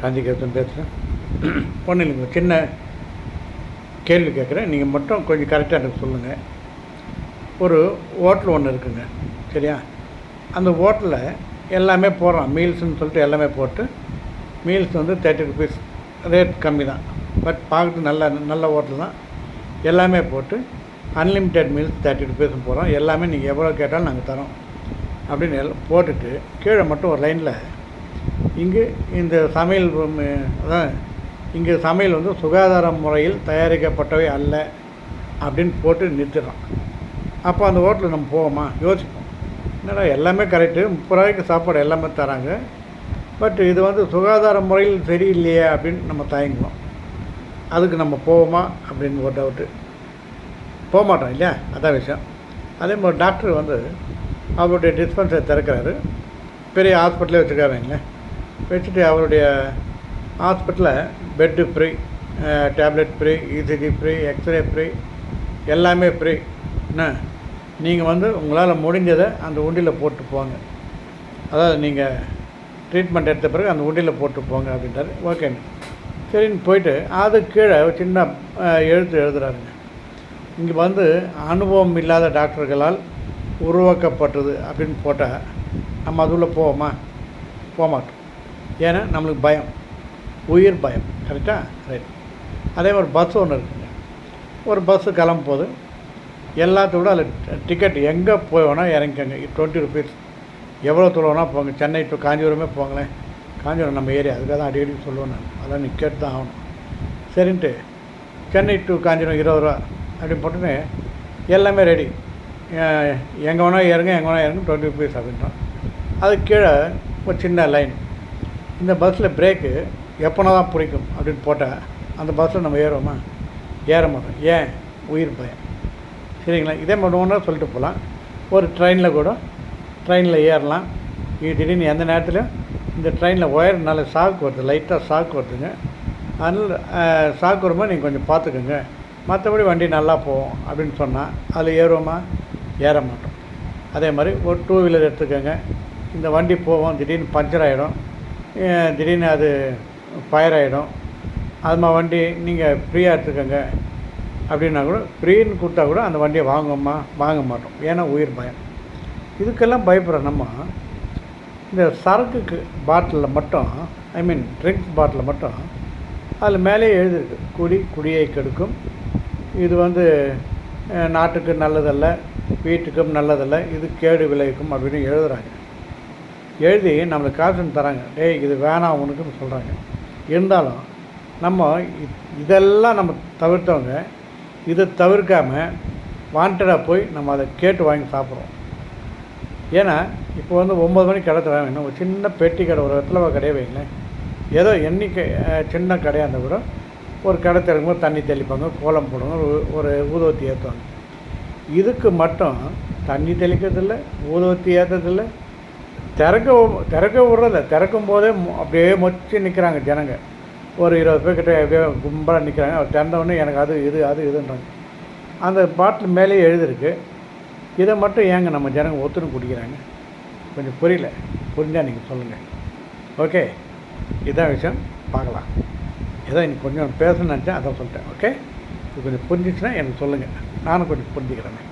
காஞ்சிகேசன் பேசுகிறேன் ஒன்றும் இல்லைங்க சின்ன கேள்வி கேட்குறேன். நீங்கள் மட்டும் கொஞ்சம் கரெக்டாக எனக்கு சொல்லுங்கள் ஒரு ஹோட்டல் ஒன்று இருக்குங்க. சரியா? அந்த ஹோட்டலில் எல்லாமே போடுறோம் மீல்ஸ்னு சொல்லிட்டு எல்லாமே போட்டு மீல்ஸ் வந்து தேர்ட்டி ருபீஸ் ரேட் கம்மி தான். பட் பார்க்குறது நல்ல நல்ல ஹோட்டல் தான். எல்லாமே போட்டு அன்லிமிட்டெட் மீல்ஸ் தேர்ட்டி ருபீஸ் போகிறோம் எல்லாமே நீங்கள் எவ்வளோ கேட்டாலும் நாங்கள் தரோம். அப்படின்னு எல்லாம் போட்டுட்டு கீழே மட்டும் ஒரு லைனில் இங்கு இந்த சமையல் அதான் இங்கே சமையல் வந்து சுகாதார முறையில் தயாரிக்கப்பட்டவை அல்ல அப்படின்னு போட்டு நிறுத்திடுறோம். அப்போ அந்த ஹோட்டலில் நம்ம போவோமா? யோசிப்போம். என்னடா எல்லாமே கரெக்டு. முப்பது ரூபாய்க்கு சாப்பாடு எல்லாமே தராங்க. பட் இது வந்து சுகாதார முறையில் சரியில்லையே அப்படின்னு நம்ம தயங்குவோம். அதுக்கு நம்ம போவோமா அப்படின்னு ஒரு டவுட்டு போக மாட்டோம் இல்லையா? அதான் விஷயம். அதே மாதிரி டாக்டர் வந்து அவருடைய டிஸ்பென்சரை திறக்கிறாரு. பெரிய ஹாஸ்பிட்டலே வச்சுருக்காருங்களேன் வச்சுட்டு அவருடைய ஹாஸ்பிட்டலில் bed free tablet free ECG free X-ray free எல்லாமே ஃப்ரீ. என்ன? நீங்கள் வந்து உங்களால் முடிஞ்சதை அந்த உண்டியில் போட்டு போங்க. அதாவது நீங்கள் ட்ரீட்மெண்ட் எடுத்த பிறகு அந்த உண்டியில் போட்டு போங்க அப்படின்றாரு. ஓகேங்க சரின்னு போயிட்டு அது கீழே சின்ன எழுத்து எழுதுகிறாருங்க இங்கே வந்து அனுபவம் இல்லாத டாக்டர்களால் உருவாக்கப்பட்டது அப்படின்னு போட்டால் நம்ம அதுக்குள்ளே போவோமா? போக மாட்டோம். ஏன்னா நம்மளுக்கு பயம். உயிர் பயம். கரெக்டாக ரைட் அதே மாதிரி பஸ் ஒன்று இருக்குங்க. ஒரு பஸ்ஸு கிளம்பும் போது எல்லாத்தோட அதில் டிக்கெட் எங்கே போய் வேணால் இறங்கிக்கோங்க. டுவெண்ட்டி ருபீஸ் எவ்வளோ தூரம் வேணால் போங்க. சென்னை டு காஞ்சிபுரமே போங்களேன். காஞ்சிபுரம் நம்ம ஏரியா. அதுக்காக தான் அடிக்கடி சொல்லுவேன் நான். அதெல்லாம் நீ கேட்டு தான் ஆகணும். சரின்ட்டு சென்னை டு காஞ்சிபுரம் இருபது ரூபா அப்படின்னு போட்டுன்னு எல்லாமே ரெடி எங்கே வேணால் இறங்க எங்கே வேணால் இறங்க டுவெண்ட்டி ருபீஸ் அப்படின்றான். அதுக்கு கீழே ஒரு சின்ன லைன் இந்த பஸ்ஸில் பிரேக்கு எப்போனா தான் பிடிக்கும் அப்படின்னு போட்டால் அந்த பஸ்ஸில் நம்ம ஏறுவோமா? ஏற மாட்டோம். ஏன்? உயிர் பயம். சரிங்களா? இதே மாதிரி சொல்லிட்டு போகலாம் ஒரு ட்ரெயினில் கூட ட்ரெயினில் ஏறலாம். இது திடீர்னு எந்த நேரத்துலையும் இந்த ட்ரெயினில் ஒயர் நல்ல சாக்கு வருது. லைட்டாக ஷாக் வருதுங்க. அதனால் ஷாக் வரும்போது நீங்கள் கொஞ்சம் பார்த்துக்கோங்க. மற்றபடி வண்டி நல்லா போகும் அப்படின்னு சொன்னால் அதில் ஏறுவோமா? ஏற மாட்டோம். அதே மாதிரி ஒரு டூ வீலர் எடுத்துக்கோங்க. இந்த வண்டி போவோம் திடீர்னு பஞ்சர் ஆகிடும் திடீர்னு அது ஃபயர் ஆகிடும் அதுமா வண்டி நீங்கள் ஃப்ரீயாக எடுத்துக்கோங்க. அப்படின்னா கூட ஃப்ரீன்னு கொடுத்தா கூட அந்த வண்டியை வாங்குவோம்மா வாங்க மாட்டோம். ஏன்னா உயிர் பயம். இதுக்கெல்லாம் பயப்படுற நம்ம இந்த சரக்குக்கு பாட்டிலில் மட்டும் ஐ மீன் ட்ரிங்க்ஸ் பாட்டிலில் மட்டும் அதில் மேலேயே எழுதிருக்கு. குடி குடியை கெடுக்கும். இது வந்து நாட்டுக்கு நல்லதல்ல வீட்டுக்கும் நல்லதல்ல இது கேடு விளைவிக்கும் அப்படின்னு எழுதுகிறாங்க எழுதி நம்மளுக்கு காசு தராங்க. டேய் இது வேணாம் உனக்குன்னு சொல்கிறாங்க இருந்தாலும் நம்ம இதெல்லாம் நம்ம தவிர்த்தவங்க இதை தவிர்க்காமல் வாண்டடாக போய் நம்ம அதை கேட்டு வாங்கி சாப்பிட்றோம். ஏன்னா இப்போ வந்து ஒம்பது மணிக்கு கடை தராங்க இன்னும் ஒரு சின்ன பெட்டி கடை ஒரு இடத்துல கடையை வைங்களேன். ஏதோ எண்ணிக்கை சின்ன கடையாக இருந்தால் கூட ஒரு கடை திறக்கும்போது தண்ணி தெளிப்பாங்க கோலம் போடுவாங்க ஒரு- ஒரு ஊதுவத்தி ஏற்றுவாங்க இதுக்கு மட்டும் தண்ணி தெளிக்கிறதில்ல ஊதுவத்தி ஏற்றுறதில்ல திறக்க திறக்க விட்றதில்ல. திறக்கும் போதே அப்படியே மொச்சு நிற்கிறாங்க ஜனங்க. ஒரு இருபது பேர்கிட்ட அப்படியே கும்பலாக நிற்கிறாங்க அவர் திறந்தவொடனே எனக்கு அது இது அது இதுன்றாங்க. அந்த பாட்டில் மேலேயே எழுதிருக்கு இதை மட்டும் ஏங்க நம்ம ஜனங்க ஒத்துன்னு குடிக்கிறாங்க? கொஞ்சம் புரியல. புரிஞ்சால் நீங்கள் சொல்லுங்கள் ஓகே. இதான் விஷயம். பார்க்கலாம். இதான் இன்னைக்கு கொஞ்சம் பேசணும்னு நினச்சேன் அதான் சொல்லிட்டேன். ஓகே? இது கொஞ்சம் புரிஞ்சிச்சுன்னா எனக்கு சொல்லுங்கள் நானும் கொஞ்சம் புரிஞ்சுக்கிறேன்.